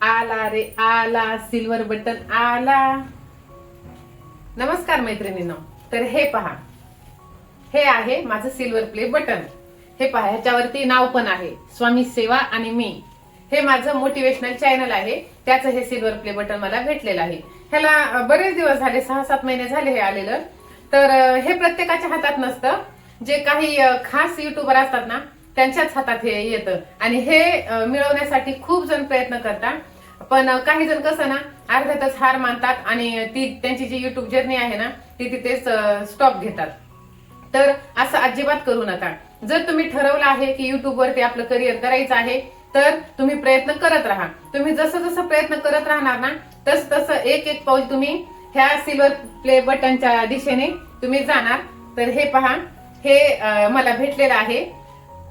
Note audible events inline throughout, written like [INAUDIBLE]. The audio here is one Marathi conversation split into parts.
आला रे आला सिल्वर बटन आला. नमस्कार मैत्रिणींनो तर हे पहा. हे आहे माझं सिल्वर प्ले बटन हे पहा ह्याच्यावरती नाव पण आहे स्वामी सेवा आणि मी. हे माझं मोटिवेशनल चॅनल आहे त्याचं हे सिल्वर प्ले बटन मला भेटलेलं आहे. ह्याला बरेच दिवस झाले सहा सात महिने झाले हे आलेलं. तर हे प्रत्येकाच्या हातात नसतं. जे काही खास युट्यूबर असतात ना त्यांच्याच हातात हे येतं. आणि हे मिळवण्यासाठी खूप जण प्रयत्न करतात. पण काही जण कसं ना अर्ध्यातच हार मानतात आणि ती त्यांची जी युट्यूब जर्नी आहे ना ती तिथेच स्टॉप घेतात. तर असं अजिबात करू नका. जर तुम्ही ठरवलं आहे की युट्यूब ते आपलं करिअर करायचं आहे तर तुम्ही प्रयत्न करत राहा. तुम्ही जसं जसं प्रयत्न करत राहणार ना तस तसं एक एक पाऊल तुम्ही ह्या सिल्वर प्ले बटनच्या दिशेने तुम्ही जाणार. तर हे पहा हे मला भेटलेलं आहे.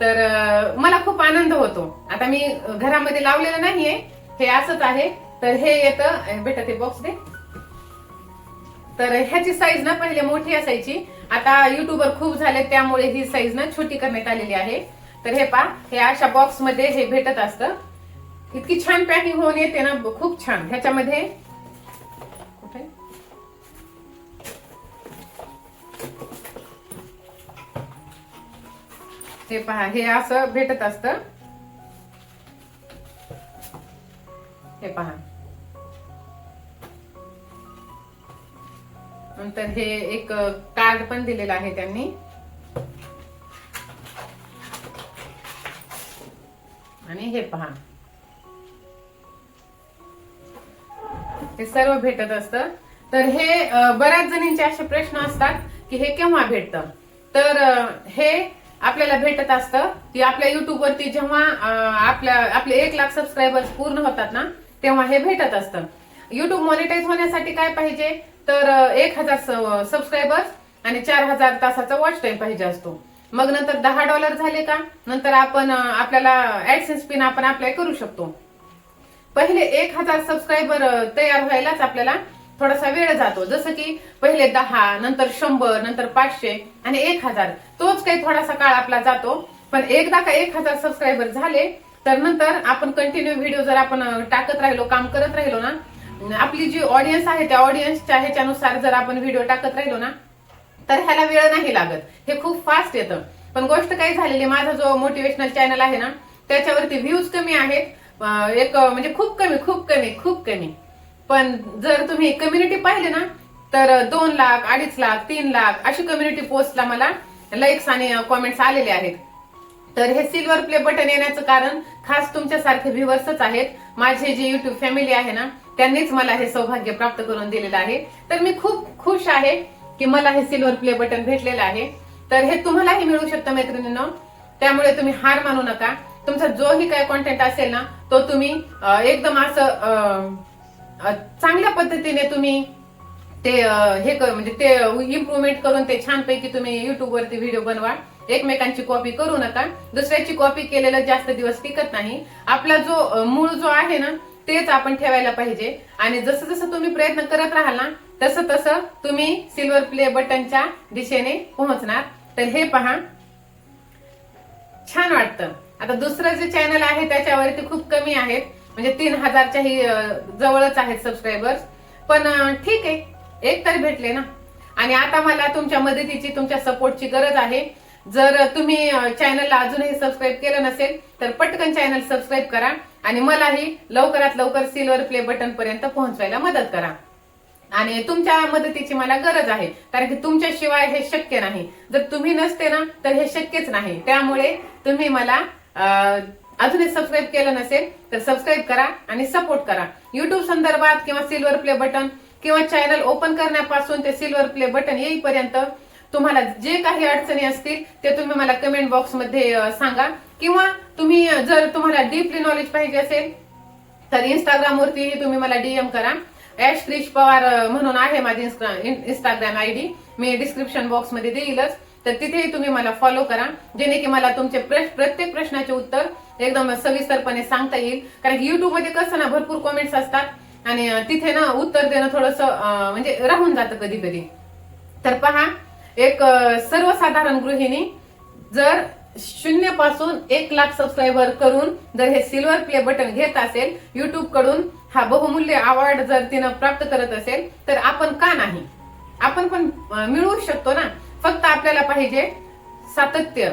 तर मला खूप आनंद होतो. आता मी घरामध्ये लावलेलं नाहीये. हे असंच आहे. तर हे येतं. बेटा ते बॉक्स दे. तर ह्याची साईज ना पहिले मोठी असायची. आता युट्यूबर खूप झाले त्यामुळे ही साईज ना छोटी करण्यात आलेली आहे. तर हे पा हे अशा बॉक्समध्ये हे भेटत असतं. इतकी छान पॅकिंग होऊन येते ना खूप छान. ह्याच्यामध्ये हे पहा हे असं भेटत असतं. हे पहा. नंतर हे एक कार्ड पण दिलेलं आहे त्यांनी. आणि हे पहा. हे सर्व भेटत असतं. तर हे बऱ्याच जणींचे असे प्रश्न असतात की हे केव्हा भेटतं? तर हे आपल्याला भेटत असतं. की आपल्या युट्यूबवरती जेव्हा आपल्या आपले एक लाख सबस्क्रायबर्स पूर्ण होतात ना तेव्हा हे भेटत असतं. युट्यूब मॉनिटाईज होण्यासाठी काय पाहिजे? तर एक हजार सबस्क्रायबर्स आणि चार हजार तासाचा वॉच टाइम पाहिजे असतो. मग नंतर दहा डॉलर झाले का? नंतर आपण आपल्याला ऍडसेन्स पिन आपण अप्लाय करू शकतो. पहिले एक हजार सबस्क्रायबर तयार व्हायलाच आपल्याला थोडासा वेळ जातो. जसं की पहिले दहा नंतर शंभर नंतर पाचशे आणि एक हजार. तोच काही थोडासा काळ आपला जातो. पण एकदा का एक हजार सबस्क्रायबर झाले तर नंतर आपण कंटिन्यू व्हिडिओ जर आपण टाकत राहिलो काम करत राहिलो ना आपली जी ऑडियन्स आहे त्या ऑडियन्सच्या ह्याच्यानुसार जर आपण व्हिडिओ टाकत राहिलो ना तर ह्याला वेळ नाही लागत. हे खूप फास्ट येतं. पण गोष्ट काय झालेली माझा जो मोटिवेशनल चॅनल आहे ना त्याच्यावरती व्ह्यूज कमी आहेत. एक म्हणजे खूप कमी खूप कमी खूप कमी. पण जर तुम्ही कम्युनिटी पाहिले ना तर दोन लाख अडीच लाख तीन लाख अशी कम्युनिटी पोस्टला मला लाईक्स आणि कॉमेंट्स आलेले आहेत. तर हे सिल्वर प्ले बटन येण्याचं कारण खास तुमच्यासारखे व्ह्युअर्सच आहेत. माझे जे युट्यूब फॅमिली आहे ना त्यांनीच मला हे सौभाग्य प्राप्त करून दिलेलं आहे. तर मी खूप खुश आहे की मला हे सिल्वर प्ले बटन भेटलेलं आहे. तर हे तुम्हालाही मिळू शकतं मैत्रिणींनो. त्यामुळे तुम्ही हार मानू नका. तुमचा जोही काही कॉन्टेंट असेल ना तो तुम्ही एकदम असं चांगल्या पद्धतीने तुम्ही ते हे कर म्हणजे ते इम्प्रुव्हमेंट करून ते छानपैकी तुम्ही युट्यूब वरती व्हिडिओ बनवा. एकमेकांची कॉपी करू नका. दुसऱ्याची कॉपी केलेलं जास्त दिवस टिकत नाही. आपला जो मूळ जो आहे ना तेच आपण ठेवायला पाहिजे. आणि जसं जसं तुम्ही प्रयत्न करत राहाल ना तसं तसं तुम्ही सिल्वर प्ले बटनच्या दिशेने पोहोचणार. तर हे पहा. छान वाटतं. आता दुसरं जे चॅनल आहे त्याच्यावरती खूप कमी आहेत. म्हणजे तीन हजारच्याही जवळच आहेत सबस्क्रायबर्स पण ठीक आहे. एक तरी भेटले ना. आणि आता मला तुमच्या मदतीची तुमच्या सपोर्टची गरज आहे. जर तुम्ही चॅनलला अजूनही सबस्क्राईब केलं नसेल तर पटकन चॅनल सबस्क्राईब करा. आणि मलाही लवकरात लवकर सिल्वर प्ले बटन पर्यंत पोहोचवायला मदत करा. आणि तुमच्या मदतीची मला गरज आहे. कारण की तुमच्याशिवाय हे शक्य नाही. जर तुम्ही नसते ना तर हे शक्यच नाही. त्यामुळे तुम्ही मला अजूनही सबस्क्राईब केलं नसेल तर सबस्क्राईब करा आणि सपोर्ट करा. युट्यूब संदर्भात किंवा सिल्वर प्ले बटन किंवा चॅनल ओपन करण्यापासून ते सिल्वर प्ले बटन येईपर्यंत तुम्हाला जे काही अडचणी असतील ते तुम्ही मला कमेंट बॉक्समध्ये सांगा. किंवा तुम्ही जर तुम्हाला डीपली नॉलेज पाहिजे असेल तर इंस्टाग्राम वरती तुम्ही मला डीएम करा. ऍश क्रिश पवार म्हणून आहे माझी इंस्टाग्राम आयडी मी डिस्क्रिप्शन बॉक्समध्ये देईलच. तर तिथेही तुम्ही मला फॉलो करा जेणे की मला तुमचे प्रत्येक प्रश्नाचे उत्तर एकदम सविस्तरपणे सांगता येईल. कारण की युट्यूबमध्ये कसं ना भरपूर कॉमेंट्स असतात आणि तिथे ना उत्तर देणं थोडस म्हणजे राहून जातं कधी कधी तर पहा एक सर्वसाधारण गृहिणी जर शून्यपासून एक लाख सबस्क्रायबर करून जर हे सिल्वर प्ले बटन घेत असेल युट्यूबकडून हा बहुमूल्य अवॉर्ड जर तिनं प्राप्त करत असेल तर आपण का नाही? आपण पण मिळवू शकतो ना? फक्त आपल्याला पाहिजे सातत्य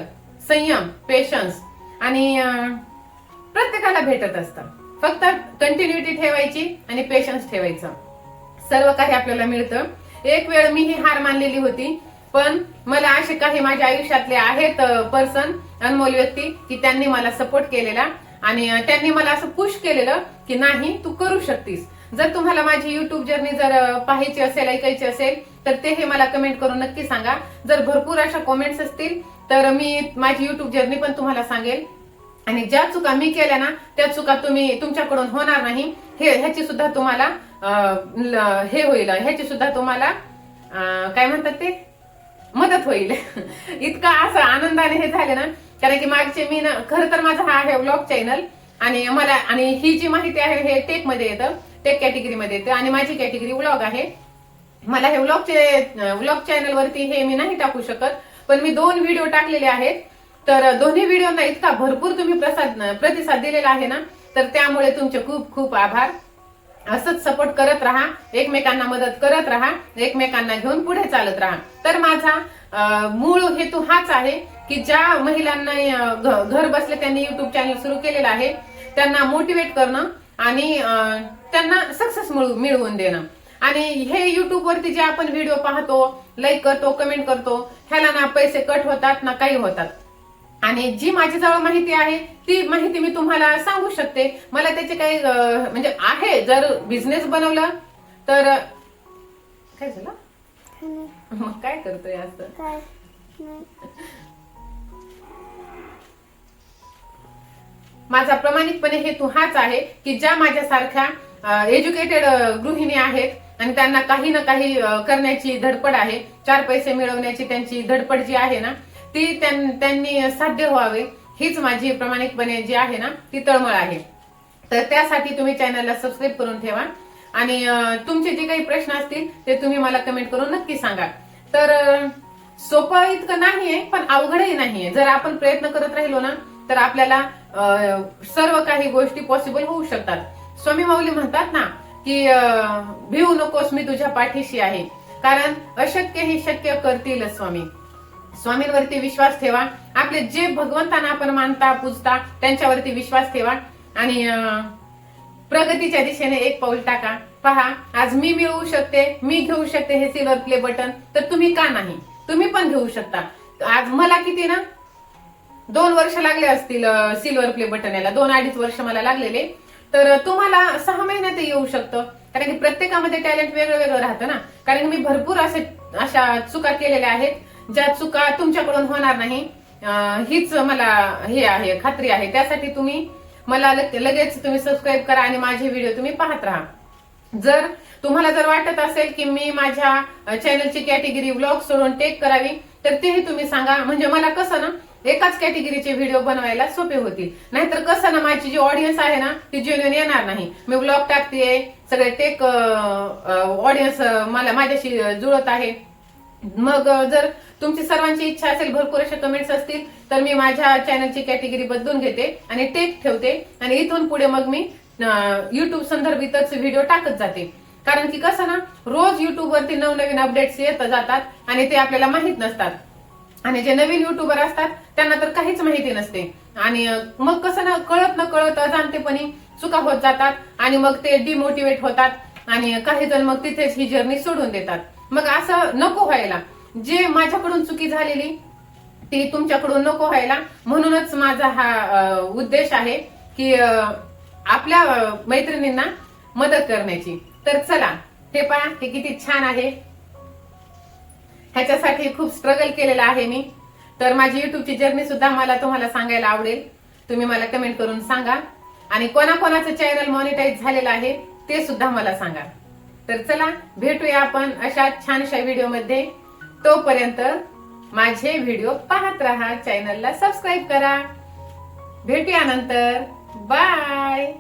संयम पेशन्स आणि प्रत्येकाला भेटत असतं. फक्त कंटिन्युटी ठेवायची आणि पेशन्स ठेवायचं. सर्व काही आपल्याला मिळतं. एक वेळ मी ही हार मानलेली होती पण मला असे काही माझ्या आयुष्यातले आहेत पर्सन अनमोल व्यक्ती की त्यांनी मला सपोर्ट केलेला आणि त्यांनी मला असं पुश केलेलं की नाही तू करू शकतीस. जर तुम्हाला माझी युट्यूब जर्नी जर पाहायची असेल ऐकायची असेल तर ते हे मला कमेंट करून नक्की सांगा. जर भरपूर अशा कमेंट्स असतील तर मी माझी युट्यूब जर्नी पण तुम्हाला सांगेल. आणि ज्या चुका मी केल्या ना त्या चुका तुम्ही तुमच्याकडून होणार नाही. हे ह्याची सुद्धा तुम्हाला हे होईल. ह्याची सुद्धा तुम्हाला काय म्हणतात ते? मदत होईल. [LAUGHS] इतका असं आनंदाने हे झाले ना कारण की मागचे मी ना खरं तर माझा हा आहे व्लॉग चॅनल आणि मला आणि ही जी माहिती आहे हे टेकमध्ये येतं. टेक कॅटेगरीमध्ये येते येतं. आणि माझी कॅटेगरी व्लॉग आहे. मला हे व्लॉगचे व्लॉग चॅनलवरती हे मी नाही टाकू शकत पण मी दोन व्हिडिओ टाकलेले आहेत. तर दोन्ही व्हिडिओना इतका भरपूर तुम्ही प्रसाद प्रतिसाद दिलेला आहे ना तर त्यामुळे तुमचे खूप खूप आभार. असंच सपोर्ट करत राहा एकमेकांना मदत करत राहा एकमेकांना घेऊन पुढे चालत राहा. तर माझा मूळ हेतू हाच आहे की ज्या महिलांना घर बसले त्यांनी युट्यूब चॅनल सुरू केलेलं आहे त्यांना मोटिवेट करणं आणि त्यांना सक्सेस मिळवून देणं. आणि हे युट्यूब वरती जे आपण व्हिडिओ पाहतो लाईक करतो कमेंट करतो ह्याला ना पैसे कट होतात ना काही होतात. आणि जी माझी जवळ माहिती आहे ती माहिती मी तुम्हाला सांगू शकते. मला त्याचे काही म्हणजे आहे जर बिझनेस बनवलं तर काय झालं? मग काय करतोय असं? माझा प्रामाणिकपणे हेतू हाच आहे की ज्या माझ्यासारख्या एज्युकेटेड गृहिणी आहेत आणि त्यांना काही ना काही करण्याची धडपड आहे चार पैसे मिळवण्याची त्यांची धडपड जी आहे ना ती त्यांनी साध्य व्हावे हीच माझी प्रामाणिकपणे जी आहे ना ती तळमळ आहे. तर त्यासाठी तुम्ही चॅनलला सबस्क्राईब करून ठेवा आणि तुमचे जे काही प्रश्न असतील ते तुम्ही मला कमेंट करून नक्की सांगा. तर सोपं इतकं नाहीये पण अवघडही नाहीये. जर आपण प्रयत्न करत राहिलो ना तर आपल्याला सर्व काही गोष्टी पॉसिबल होऊ शकतात. स्वामी माऊली म्हणतात ना की भिवू नकोस मी तुझ्या पाठीशी आहे. कारण अशक्य हे शक्य करतील स्वामी. स्वामींवरती विश्वास ठेवा. आपले जे भगवंतांना आपण मानता पूजता त्यांच्यावरती विश्वास ठेवा. आणि अं, प्रगतीच्या दिशेने एक पाऊल टाका. पहा आज मी मिळवू शकते मी घेऊ शकते हे सिल्वर प्ले बटन तर तुम्ही का नाही? तुम्ही पण घेऊ शकता. आज मला किती ना दोन वर्ष लागले असतील सिल्वर प्ले बटन याला. दोन अडीच वर्ष मला लागलेले. तर तुम्हाला सहा महिन्यात येऊ शकतं. कारण की प्रत्येकामध्ये टॅलेंट वेगळं वेगळं राहतं ना. कारण की मी भरपूर असे अशा चुका केलेल्या आहेत ज्या चुका तुमच्याकडून होणार नाही. हीच मला हे आहे खात्री आहे. त्यासाठी तुम्ही मला लगेच तुम्ही सबस्क्राईब करा आणि माझे व्हिडिओ तुम्ही पाहत राहा. जर तुम्हाला जर वाटत असेल की मी माझ्या चॅनलची कॅटेगरी व्लॉग सोडून टेक करावी तर तेही तुम्ही सांगा. म्हणजे मला कसं ना एकाच कॅटेगरीचे व्हिडिओ बनवायला सोपे होतील. नाहीतर कसं ना माझी जी ऑडियन्स आहे ना ती जेन्युन येणार नाही. मी व्लॉग टाकते सगळे टेक ऑडियन्स मला माझ्याशी जुळत आहे. मग जर तुमची सर्वांची इच्छा असेल भरपूर असे कमेंट्स असतील तर मी माझ्या चॅनलची कॅटेगरी बदलून घेते आणि टेक ठेवते. आणि इथून पुढे मग मी युट्यूब संदर्भितच व्हिडिओ टाकत जाते. कारण की कसं ना रोज युट्यूबवरती नवनवीन अपडेट्स येत जातात आणि ते आपल्याला माहीत नसतात. आणि जे नवीन युट्यूबर असतात त्यांना तर काहीच माहिती नसते. आणि मग कसं ना कळत न कळत अजाणतेपणी चुका होत जातात आणि मग ते डिमोटिवेट होतात आणि काही जण मग तिथेच ही जर्नी सोडून देतात. मग असं नको व्हायला. जे माझ्याकडून चुकी झालेली ती तुमच्याकडून नको व्हायला. म्हणूनच माझा हा उद्देश आहे की आपल्या मैत्रिणींना मदत करण्याची. तर चला हे पहा हे किती छान आहे. ह्याच्यासाठी खूप स्ट्रगल केलेला आहे मी. तर माझी युट्यूबची जर्नी सुद्धा मला तुम्हाला सांगायला आवडेल. तुम्ही मला कमेंट करून सांगा. आणि कोणाकोणाचं चॅनल मॉनिटाईज झालेलं आहे ते सुद्धा मला सांगा. तर चला भेटूया आपण अशा छानशा व्हिडिओमध्ये तोपर्यंत माझे व्हिडिओ पाहत राहा चॅनलला सबस्क्राईब करा. भेटूया नंतर. बाय